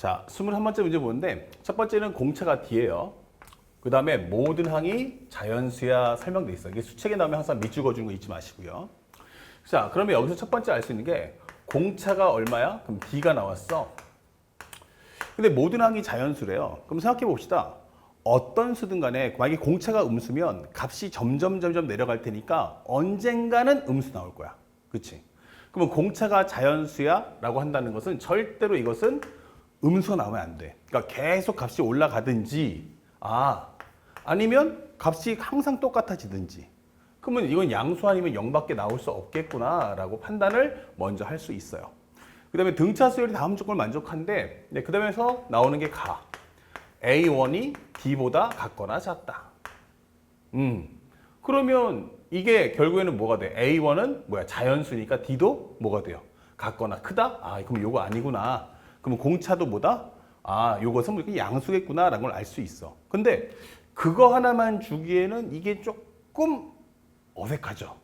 자, 21번째 문제 보는데 첫 번째는 공차가 D예요. 그 다음에 모든 항이 자연수야 설명돼 있어요. 이게 수책에 나오면 항상 밑줄 그어주는 거 잊지 마시고요. 자, 그러면 여기서 첫 번째 알 수 있는 게 공차가 얼마야? 그럼 D가 나왔어. 근데 모든 항이 자연수래요. 그럼 생각해 봅시다. 어떤 수든 간에 만약에 공차가 음수면 값이 점점 점점 내려갈 테니까 언젠가는 음수 나올 거야. 그치? 그러면 공차가 자연수야? 라고 한다는 것은 절대로 이것은 음수가 나오면 안 돼. 그러니까 계속 값이 올라가든지, 아, 아니면 값이 항상 똑같아지든지. 그러면 이건 양수 아니면 0밖에 나올 수 없겠구나라고 판단을 먼저 할 수 있어요. 그 다음에 등차 수열이 다음 조건을 만족한데, 네, 그 다음에서 나오는 게 가. A1이 D보다 같거나 작다. 음. 그러면 이게 결국에는 뭐가 돼? A1은 뭐야? 자연수니까 D도 뭐가 돼요? 같거나 크다? 아, 그럼 요거 아니구나. 그러면 공차도 뭐다? 아, 요것은 뭐 양수겠구나라는 걸 알 수 있어. 근데 그거 하나만 주기에는 이게 조금 어색하죠.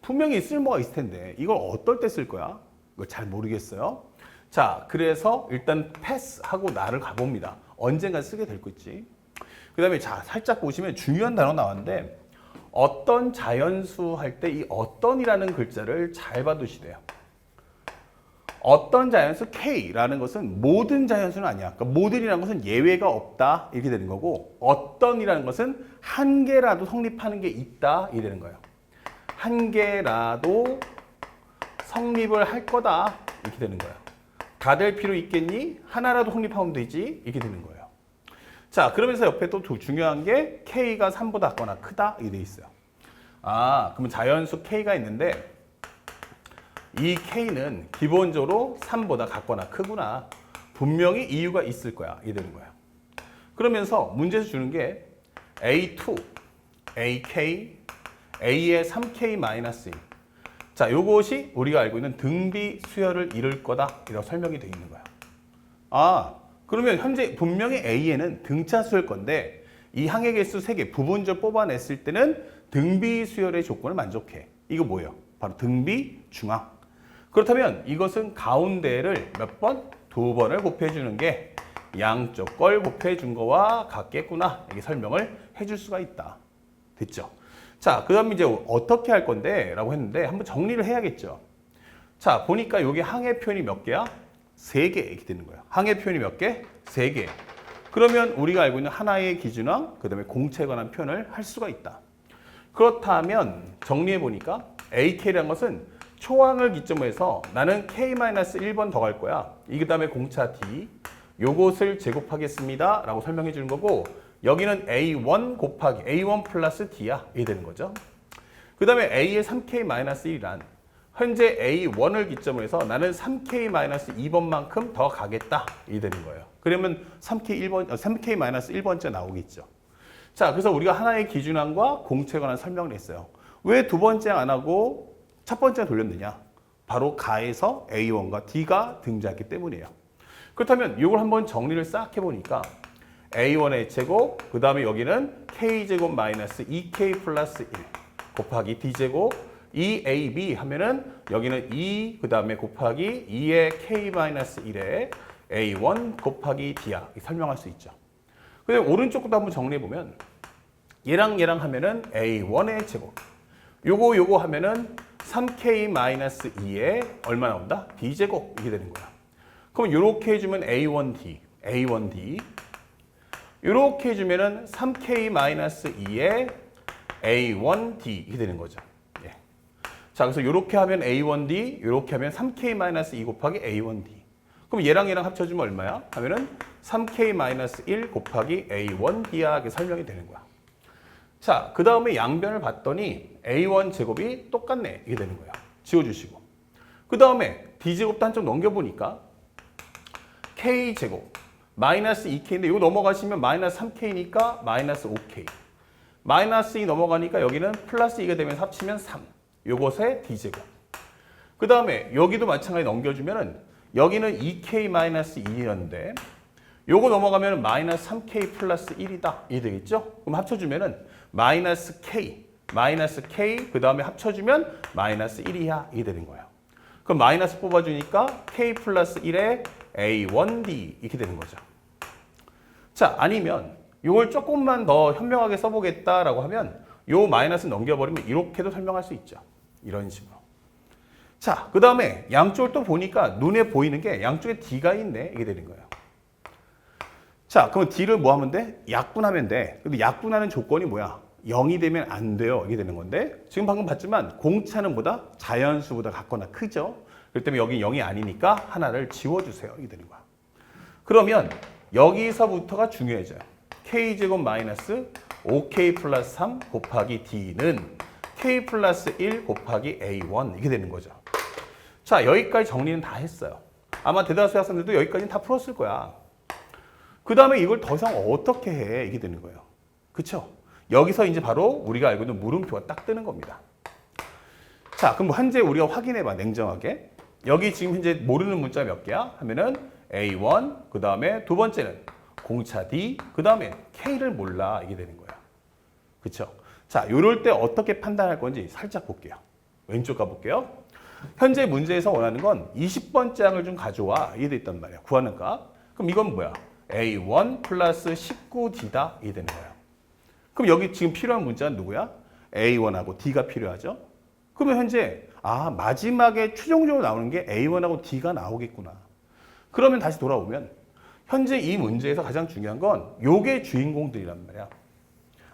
분명히 쓸모가 있을 텐데 이걸 어떨 때 쓸 거야? 이거 잘 모르겠어요. 자, 그래서 일단 패스하고 나를 가봅니다. 언젠가 쓰게 될 거지. 그 다음에 자, 살짝 보시면 중요한 단어 나왔는데 어떤 자연수 할 때 이 어떤이라는 글자를 잘 봐두시래요. 어떤 자연수 K라는 것은 모든 자연수는 아니야. 그러니까 모든이라는 것은 예외가 없다 이렇게 되는 거고 어떤이라는 것은 한 개라도 성립하는 게 있다 이렇게 되는 거예요. 한 개라도 성립을 할 거다 이렇게 되는 거예요. 다 될 필요 있겠니? 하나라도 성립하면 되지 이렇게 되는 거예요. 자 그러면서 옆에 또 두- 중요한 게 K가 3보다 작거나 크다 이렇게 돼 있어요. 아 그러면 자연수 K가 있는데 이 K는 기본적으로 3보다 같거나 크구나. 분명히 이유가 있을 거야. 이게 되는 거야. 그러면서 문제에서 주는 게 A2, AK, A의 3K-1. 자, 요것이 우리가 알고 있는 등비 수열을 이룰 거다. 이라고 설명이 되어 있는 거야. 아, 그러면 현재 분명히 A에는 등차 수열 건데 이 항의 개수 3개 부분적으로 뽑아냈을 때는 등비 수열의 조건을 만족해. 이거 뭐예요? 바로 등비 중앙. 그렇다면 이것은 가운데를 몇 번? 두 번을 곱해주는 게 양쪽 걸 곱해준 거와 같겠구나. 이렇게 설명을 해줄 수가 있다. 됐죠? 자, 그 다음 이제 어떻게 할 건데? 라고 했는데 한번 정리를 해야겠죠. 자, 보니까 여기 항의 표현이 몇 개야? 세 개 이렇게 되는 거야. 항의 표현이 몇 개? 세 개. 그러면 우리가 알고 있는 하나의 기준항, 그 다음에 공체에 관한 표현을 할 수가 있다. 그렇다면 정리해 보니까 AK라는 것은 초항을 기점으로 해서 나는 K-1번 더 갈 거야. 이 다음에 공차 D. 요것을 제곱하겠습니다. 라고 설명해 주는 거고 여기는 A1 곱하기 A1 플러스 D야. 이게 되는 거죠. 그 다음에 A의 3K-1이란 현재 A1을 기점으로 해서 나는 3K-2번만큼 더 가겠다. 이게 되는 거예요. 그러면 3K1번, 3K-1번째 나오겠죠. 자, 그래서 우리가 하나의 기준항과 공체에 관한 설명을 했어요. 왜 두 번째 안 하고 첫 번째 돌렸느냐? 바로 가에서 A1과 D가 등장했기 때문이에요. 그렇다면 이걸 한번 정리를 싹 해보니까 A1의 제곱, 그 다음에 여기는 K제곱 마이너스 2K 플러스 1 곱하기 D제곱 2AB 하면은 여기는 2, 그 다음에 곱하기 2의 K 마이너스 1에 A1 곱하기 D야. 설명할 수 있죠. 근데 오른쪽도 한번 정리해 보면 얘랑 얘랑 하면은 A1의 제곱. 요거 요거 하면은 3K-2에 얼마 나온다? D제곱 이게 되는 거야. 그럼 요렇게 해주면 A1D, A1D. 요렇게 해주면은 3K-2에 A1D 이게 되는 거죠. 예. 자, 그래서 요렇게 하면 A1D, 요렇게 하면 3K-2 곱하기 A1D. 그럼 얘랑 얘랑 합쳐주면 얼마야? 하면은 3K-1 곱하기 A1D야 이렇게 설명이 되는 거야. 자, 그 다음에 양변을 봤더니 A1 제곱이 똑같네. 이게 되는 거야. 지워주시고. 그 다음에 D제곱도 한쪽 넘겨보니까 K 제곱 마이너스 2K인데 이거 넘어가시면 마이너스 3K니까 마이너스 5K. 마이너스 2 넘어가니까 여기는 플러스 2가 되면서 합치면 3. 요것의 D제곱. 그 다음에 여기도 마찬가지 넘겨주면 은 여기는 2K 마이너스 2였는데 요거 넘어가면 마이너스 3K 플러스 1이다. 이게 되겠죠? 그럼 합쳐주면 은 마이너스 K, 마이너스 K, 그 다음에 합쳐주면 마이너스 1이야. 이게 되는 거예요. 그럼 마이너스 뽑아주니까 k 플러스 1에 a1d 이렇게 되는 거죠. 자, 아니면 이걸 조금만 더 현명하게 써보겠다라고 하면 요 마이너스 넘겨버리면 이렇게도 설명할 수 있죠. 이런 식으로. 자, 그 다음에 양쪽을 또 보니까 눈에 보이는 게 양쪽에 d가 있네. 이게 되는 거예요. 자, 그럼 d를 뭐 하면 돼? 약분하면 돼. 근데 약분하는 조건이 뭐야? 0이 되면 안 돼요. 이게 되는 건데 지금 방금 봤지만 공차는 보다 자연수보다 같거나 크죠. 그렇기 때문에 여기 0이 아니니까 하나를 지워주세요. 이게 되는 거야. 그러면 여기서부터가 중요해져요. k제곱 마이너스 5k 플러스 3 곱하기 d는 k 플러스 1 곱하기 a1 이게 되는 거죠. 자 여기까지 정리는 다 했어요. 아마 대다수 학생들도 여기까지는 다 풀었을 거야. 그 다음에 이걸 더 이상 어떻게 해? 이게 되는 거예요. 그쵸? 여기서 이제 바로 우리가 알고 있는 물음표가 딱 뜨는 겁니다. 자, 그럼 현재 우리가 확인해봐, 냉정하게. 여기 지금 현재 모르는 문자 몇 개야? 하면은 A1, 그 다음에 두 번째는 공차 D, 그 다음에 K를 몰라. 이게 되는 거야. 그쵸? 자, 요럴 때 어떻게 판단할 건지 살짝 볼게요. 왼쪽 가볼게요. 현재 문제에서 원하는 건 20번째 항을 좀 가져와. 이게 돼 있단 말이야. 구하는 값. 그럼 이건 뭐야? A1 플러스 19D다. 이게 되는 거야. 그럼 여기 지금 필요한 문자는 누구야? A1하고 D가 필요하죠? 그러면 현재 아 마지막에 최종적으로 나오는 게 A1하고 D가 나오겠구나. 그러면 다시 돌아오면 현재 이 문제에서 가장 중요한 건 요게 주인공들이란 말이야.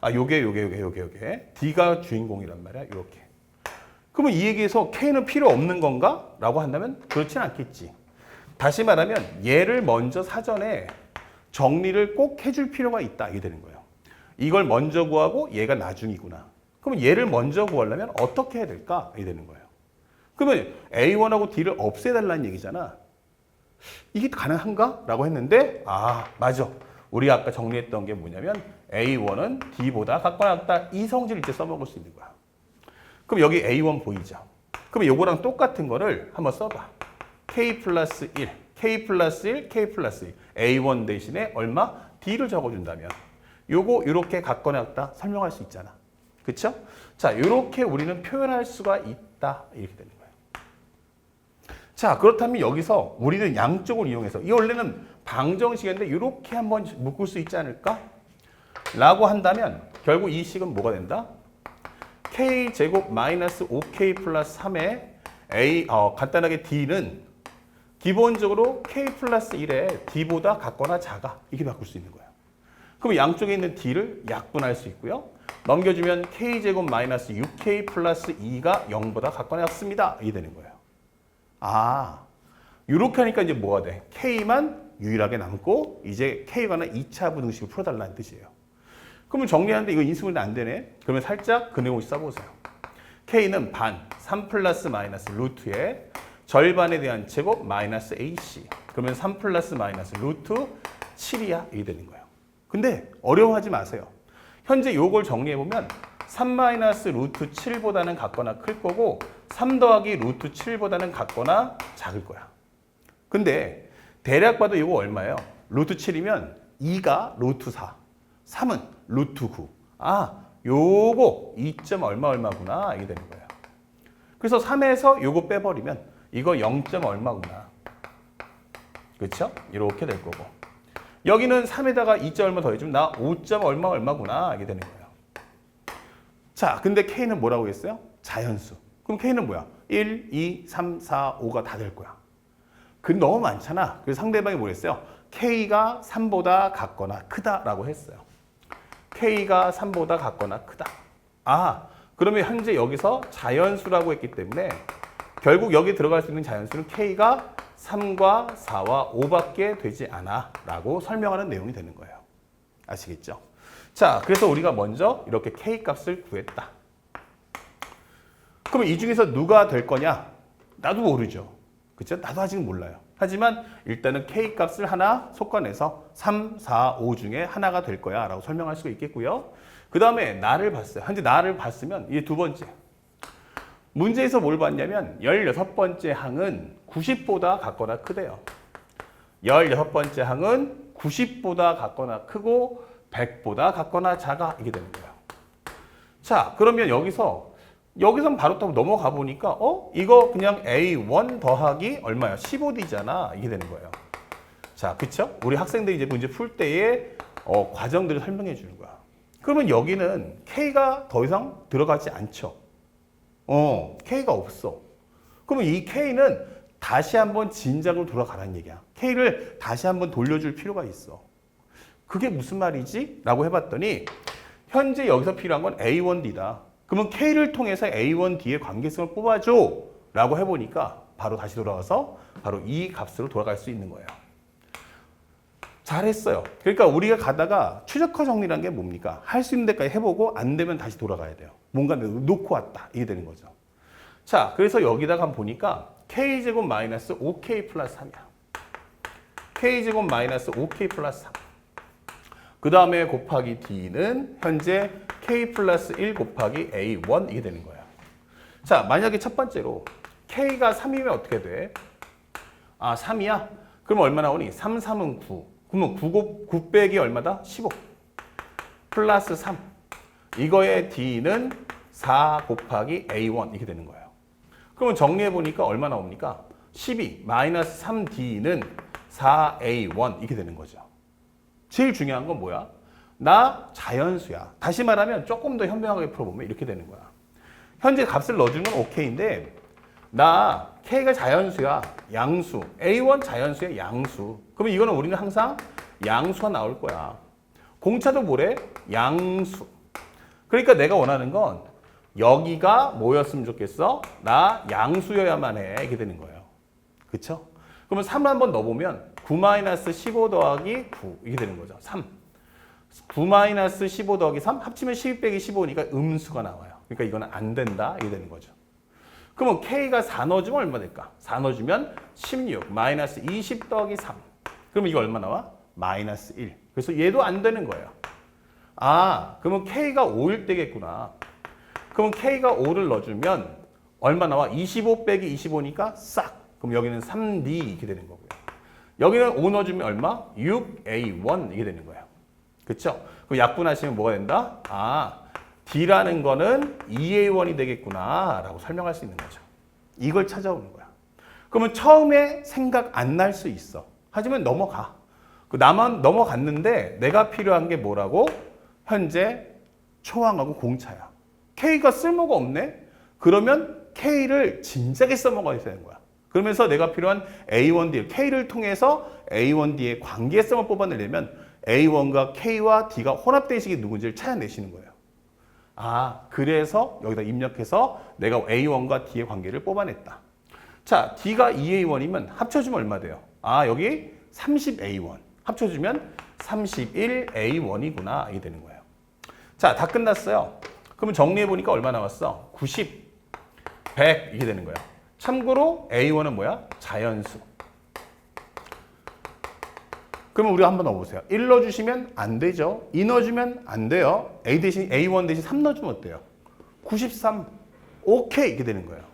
아 요게 요게 요게 요게 요게 D가 주인공이란 말이야. 이렇게. 그러면 이 얘기에서 K는 필요 없는 건가? 라고 한다면 그렇진 않겠지. 다시 말하면 얘를 먼저 사전에 정리를 꼭 해줄 필요가 있다. 이게 되는 거예요. 이걸 먼저 구하고 얘가 나중이구나. 그러면 얘를 먼저 구하려면 어떻게 해야 될까? 이게 되는 거예요. 그러면 A1하고 D를 없애달라는 얘기잖아. 이게 가능한가? 라고 했는데, 아, 맞아. 우리가 아까 정리했던 게 뭐냐면, A1은 D보다 같거나 같다. 이 성질을 이제 써먹을 수 있는 거야. 그럼 여기 A1 보이죠? 그럼 요거랑 똑같은 거를 한번 써봐. K 플러스 1, K 플러스 1, K 플러스 1. A1 대신에 얼마? D를 적어준다면. 요거 이렇게 같거나 같다 설명할 수 있잖아. 그쵸? 자, 이렇게 우리는 표현할 수가 있다. 이렇게 되는 거예요. 자, 그렇다면 여기서 우리는 양쪽을 이용해서 이 원래는 방정식인데 이렇게 한번 묶을 수 있지 않을까? 라고 한다면 결국 이 식은 뭐가 된다? k 제곱 마이너스 5k 플러스 3의 a 어, 간단하게 d는 기본적으로 k 플러스 1에 d보다 같거나 작아 이렇게 바꿀 수 있는 거야. 그럼 양쪽에 있는 d를 약분할 수 있고요. 넘겨주면 k제곱 마이너스 6k 플러스 2가 0보다 같거나 같습니다. 이게 되는 거예요. 아, 이렇게 하니까 이제 뭐가 돼? k만 유일하게 남고 이제 k에 관한 2차 부등식을 풀어달라는 뜻이에요. 그러면 정리하는데 이거 인수분해 안 되네? 그러면 살짝 그 내용을 써보세요. k는 반, 3 플러스 마이너스 루트의 절반에 대한 제곱 마이너스 ac. 그러면 3 플러스 마이너스 루트 7이야. 이게 되는 거예요. 근데 어려워하지 마세요. 현재 요걸 정리해보면 3 마이너스 루트 7보다는 같거나 클 거고 3 더하기 루트 7보다는 같거나 작을 거야. 근데 대략 봐도 이거 얼마예요? 루트 7이면 2가 루트 4, 3은 루트 9. 아, 요거 2점 얼마 얼마구나 이게 되는 거예요. 그래서 3에서 요거 빼버리면 이거 0점 얼마구나. 그렇죠? 이렇게 될 거고. 여기는 3에다가 2점 얼마 더해주면 나 5점 얼마 얼마구나 이게 되는 거예요. 자, 근데 K는 뭐라고 했어요? 자연수. 그럼 K는 뭐야? 1, 2, 3, 4, 5가 다 될 거야. 그 너무 많잖아. 그래서 상대방이 뭐랬어요? K가 3보다 같거나 크다라고 했어요. K가 3보다 같거나 크다. 아, 그러면 현재 여기서 자연수라고 했기 때문에 결국 여기 들어갈 수 있는 자연수는 K가 3과 4와 5밖에 되지 않아 라고 설명하는 내용이 되는 거예요. 아시겠죠? 자, 그래서 우리가 먼저 이렇게 K 값을 구했다. 그러면 이 중에서 누가 될 거냐? 나도 모르죠. 그렇죠? 나도 아직 몰라요. 하지만 일단은 K 값을 하나 속아내서 3, 4, 5 중에 하나가 될 거야 라고 설명할 수가 있겠고요. 그 다음에 나를 봤어요. 현재 나를 봤으면 이게 두 번째. 문제에서 뭘 봤냐면 16번째 항은 90보다 같거나 크대요. 16번째 항은 90보다 같거나 크고 100보다 같거나 작아 이게 되는 거예요. 자, 그러면 여기서 여기선 바로 또 넘어가 보니까 어? 이거 그냥 A1 더하기 얼마야? 15D잖아. 이게 되는 거예요. 자, 그쵸? 우리 학생들이 이제 문제 풀 때에 어, 과정들을 설명해 주는 거야. 그러면 여기는 K가 더 이상 들어가지 않죠. 어, K가 없어. 그러면 이 K는 다시 한번 진작으로 돌아가라는 얘기야. K를 다시 한번 돌려줄 필요가 있어. 그게 무슨 말이지? 라고 해봤더니 현재 여기서 필요한 건 A1D다. 그러면 K를 통해서 A1D의 관계성을 뽑아줘. 라고 해보니까 바로 다시 돌아가서 바로 이 값으로 돌아갈 수 있는 거예요. 잘했어요. 그러니까 우리가 가다가 최적화 정리라는 게 뭡니까? 할 수 있는 데까지 해보고 안 되면 다시 돌아가야 돼요. 뭔가 놓고 왔다. 이게 되는 거죠. 자, 그래서 여기다가 보니까 k제곱 마이너스 5k 플러스 3이야. k제곱 마이너스 5k 플러스 3. 그 다음에 곱하기 d는 현재 k 플러스 1 곱하기 a1 이게 되는 거야. 자, 만약에 첫 번째로 k가 3이면 어떻게 돼? 아, 3이야? 그럼 얼마 나오니? 3, 3은 9. 그러면 9, 곱, 9 빼기 얼마다? 15. 플러스 3. 이거의 d는 4 곱하기 a1 이렇게 되는 거예요. 그러면 정리해 보니까 얼마 나옵니까? 12 마이너스 3d는 4a1 이렇게 되는 거죠. 제일 중요한 건 뭐야? 나 자연수야. 다시 말하면 조금 더 현명하게 풀어보면 이렇게 되는 거야. 현재 값을 넣어주는 건 오케이인데 나 k가 자연수야. 양수. a1 자연수의 양수. 그러면 이거는 우리는 항상 양수가 나올 거야. 공차도 뭐래? 양수. 그러니까 내가 원하는 건 여기가 뭐였으면 좋겠어? 나 양수여야만 해. 이렇게 되는 거예요. 그쵸? 그러면 3을 한번 넣어보면 9-15 더하기 9 이게 되는 거죠. 3. 9-15 더하기 3 합치면 12 빼기 15니까 음수가 나와요. 그러니까 이거는 안 된다. 이게 되는 거죠. 그러면 K가 4 넣어주면 얼마 될까? 4 넣어주면 16 마이너스 20 더하기 3. 그러면 이거 얼마 나와? 마이너스 1. 그래서 얘도 안 되는 거예요. 아, 그러면 K가 5일 때겠구나. 그럼 K가 5를 넣어주면 얼마 나와? 25 빼기 25니까 싹. 그럼 여기는 3D 이렇게 되는 거고요. 여기는 5 넣어주면 얼마? 6A1 이게 되는 거예요. 그쵸? 그럼 약분하시면 뭐가 된다? 아, D라는 거는 2A1이 되겠구나 라고 설명할 수 있는 거죠. 이걸 찾아오는 거야. 그러면 처음에 생각 안 날 수 있어. 하지만 넘어가. 그 나만 넘어갔는데 내가 필요한 게 뭐라고? 현재 초항하고 공차야. K가 쓸모가 없네? 그러면 K를 진작에 써먹어야 되는 거야. 그러면서 내가 필요한 A1D, K를 통해서 A1D의 관계성을 뽑아내려면 A1과 K와 D가 혼합된 식이 누군지를 찾아내시는 거예요. 아, 그래서 여기다 입력해서 내가 A1과 D의 관계를 뽑아냈다. 자, D가 2A1이면 합쳐주면 얼마 돼요? 아, 여기 30A1. 합쳐주면 31A1이구나. 이게 되는 거예요. 자, 다 끝났어요. 그러면 정리해보니까 얼마 나왔어? 90, 100 이게 되는 거예요. 참고로 A1은 뭐야? 자연수. 그러면 우리가 한번 넣어보세요. 1 넣어주시면 안 되죠. 2 넣어주면 안 돼요. A 대신 A1 대신 3 넣어주면 어때요? 93. 오케이 이렇게 되는 거예요.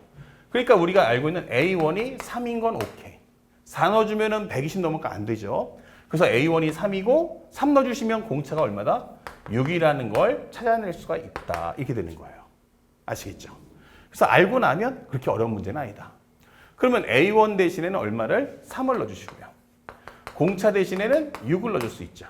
그러니까 우리가 알고 있는 A1이 3인 건 오케이. 4 넣어주면 은 120 넘으니까 안 되죠. 그래서 A1이 3이고 3 넣어주시면 공차가 얼마다? 6이라는 걸 찾아낼 수가 있다. 이렇게 되는 거예요. 아시겠죠? 그래서 알고 나면 그렇게 어려운 문제는 아니다. 그러면 A1 대신에는 얼마를? 3을 넣어주시고요. 공차 대신에는 6을 넣어줄 수 있죠.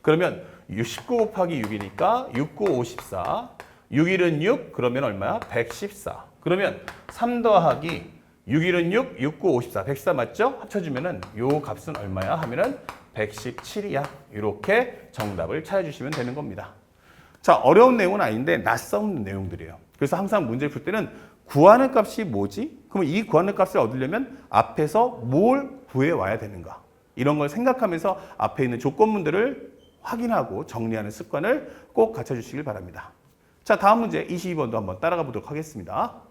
그러면 19 곱하기 6이니까 6, 9, 54. 6일은 6, 그러면 얼마야? 114. 그러면 3 더하기 6일은 6, 6, 9, 54. 114 맞죠? 합쳐주면은 요 값은 얼마야? 하면은 117이야. 이렇게 정답을 찾아주시면 되는 겁니다. 자, 어려운 내용은 아닌데 낯선 내용들이에요. 그래서 항상 문제를 풀 때는 구하는 값이 뭐지? 그럼 이 구하는 값을 얻으려면 앞에서 뭘 구해 와야 되는가? 이런 걸 생각하면서 앞에 있는 조건문들을 확인하고 정리하는 습관을 꼭 갖춰주시길 바랍니다. 자, 다음 문제 22번도 한번 따라가 보도록 하겠습니다.